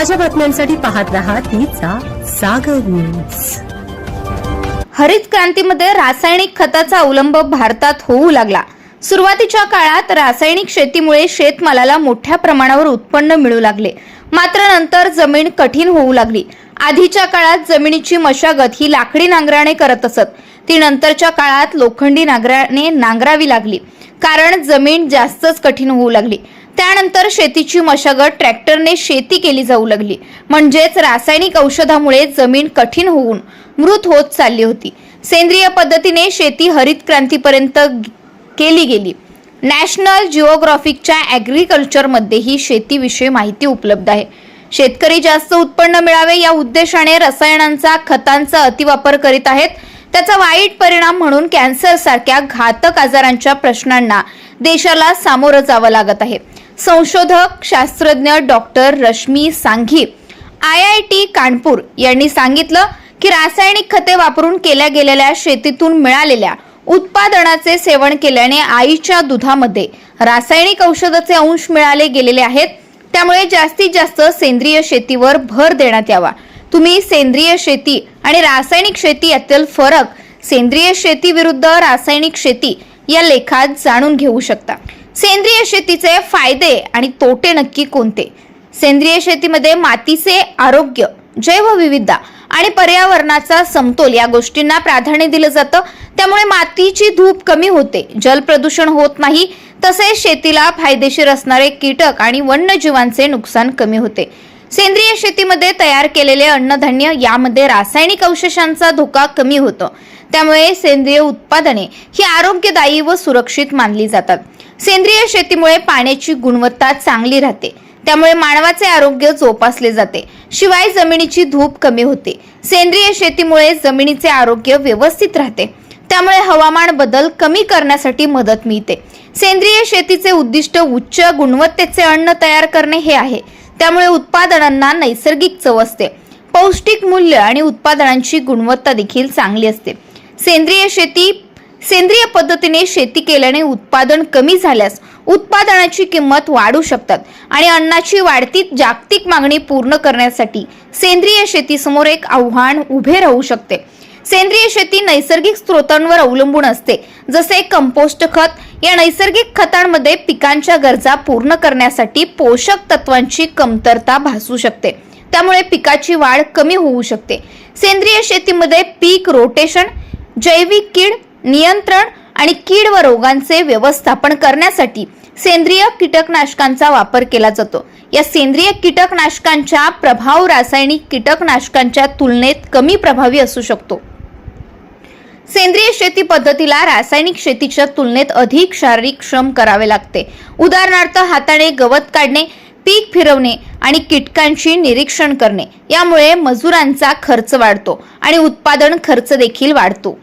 ताज्या बातम्यांसाठी पाहत रहा तिचा सागर न्यूज हरित क्रांतीमध्ये रासायनिक खताचा अवलंब भारतात होऊ लागला. सुरुवातीच्या काळात रासायनिक शेतीमुळे शेतमालाला मोठ्या प्रमाणावर उत्पन्न मिळू लागले. मात्र नंतर जमीन कठीण होऊ लागली. आधीच्या काळात जमिनीची मशागत ही लाकडी नांगराने करत असत. ती नंतरच्या काळात लोखंडी नांगराने नांगरावी लागली. कारण जमीन जास्तच कठीण होऊ लागली. त्यानंतर शेतीची मशागत ट्रॅक्टरने शेती केली जाऊ लागली. म्हणजेच रासायनिक औषधामुळे जमीन कठीण होऊन मृत होत चालली होती. सेंद्रिय पद्धतीने शेती हरित क्रांतीपर्यंत केली गेली. नॅशनल जिओग्राफिकच्या ॲग्रिकल्चरमध्येही शेतीविषयी माहिती उपलब्ध आहे. शेतकरी जास्त उत्पन्न मिळावे या उद्देशाने रसायनांचा खतांचा अतिवापर करीत आहेत. त्याचा वाईट परिणाम म्हणून कॅन्सरसारख्या घातक आजारांच्या प्रश्नांना देशाला सामोरं जावं लागत आहे. संशोधक शास्त्रज्ञ doctor Rashmi Sanghi. I I T Kanpur यांनी सांगितलं की रासायनिक खते वापरून केल्या गेलेल्या शेतीतून मिळालेल्या उत्पादनाचे सेवन केल्याने आईच्या दुधामध्ये रासायनिक औषधाचे अंश मिळाले गेलेले आहेत. त्यामुळे जास्तीत जास्त सेंद्रिय शेतीवर भर देण्यात यावा. तुम्ही सेंद्रिय शेती आणि रासायनिक शेती यातील फरक सेंद्रिय शेती विरुद्ध रासायनिक शेती या लेखात जाणून घेऊ शकता. सेंद्रिय शेतीचे फायदे आणि तोटे नक्की कोणते? सेंद्रिय शेतीमध्ये मातीचे आरोग्य जैवविविधता आणि पर्यावरणाचा समतोल या गोष्टींना प्राधान्य दिलं जातं. त्यामुळे मातीची धूप कमी होते जल प्रदूषण होत नाही तसेच शेतीला फायदेशीर असणारे कीटक आणि वन्यजीवांचे नुकसान कमी होते. सेंद्रिय शेतीमध्ये तयार केलेले अन्नधान्य यामध्ये रासायनिक अवशेषांचा धोका कमी होतो. त्यामुळे सेंद्रिय उत्पादने ही आरोग्यदायी व सुरक्षित मानली जातात. सेंद्रिय शेतीमुळे पाण्याची गुणवत्ता चांगली राहते. त्यामुळे मानवाचे आरोग्य जोपासले जाते. शिवाय जमिनीची धूप कमी होते. सेंद्रिय शेतीमुळे जमिनीचे आरोग्य व्यवस्थित राहते. त्यामुळे हवामान बदल कमी करण्यासाठी मदत मिळते. सेंद्रिय शेतीचे उद्दिष्ट उच्च गुणवत्तेचे अन्न तयार करणे हे आहे. त्यामुळे उत्पादनांना नैसर्गिक चव असते. पौष्टिक मूल्य आणि उत्पादनांची गुणवत्ता देखील चांगली असते. सेंद्रिय शेती सेंद्रिय पद्धतीने शेती केल्याने उत्पादन कमी झाल्यास उत्पादनाची किंमत वाढू शकतात आणि अन्नाची वाढती जागतिक मागणी पूर्ण करण्यासाठी सेंद्रिय शेतीसमोर एक आव्हान उभे राहू शकते. सेंद्रिय शेती नैसर्गिक स्रोतांवर अवलंबून असते. जसे कंपोस्ट खत या नैसर्गिक खतांमध्ये पिकांच्या गरजा पूर्ण करण्यासाठी पोषक तत्वांची कमतरता भासू शकते. त्यामुळे पिकाची वाढ कमी होऊ शकते. सेंद्रिय शेतीमध्ये पीक रोटेशन जैविक कीड नियंत्रण आणि कीड व रोगांचे व्यवस्थापन करण्यासाठी सेंद्रिय कीटकनाशकांचा वापर केला जातो. या सेंद्रिय कीटकनाशकांच्या प्रभाव रासायनिक कीटकनाशकांच्या तुलनेत कमी प्रभावी असू शकतो. सेंद्रिय शेती पद्धतीला रासायनिक शेतीच्या तुलनेत अधिक शारीरिक श्रम करावे लागते. उदाहरणार्थ हाताने गवत काढणे पीक फिरवणे आणि कीटकांची निरीक्षण करणे यामुळे मजुरांचा खर्च वाढतो आणि उत्पादन खर्च देखील वाढतो.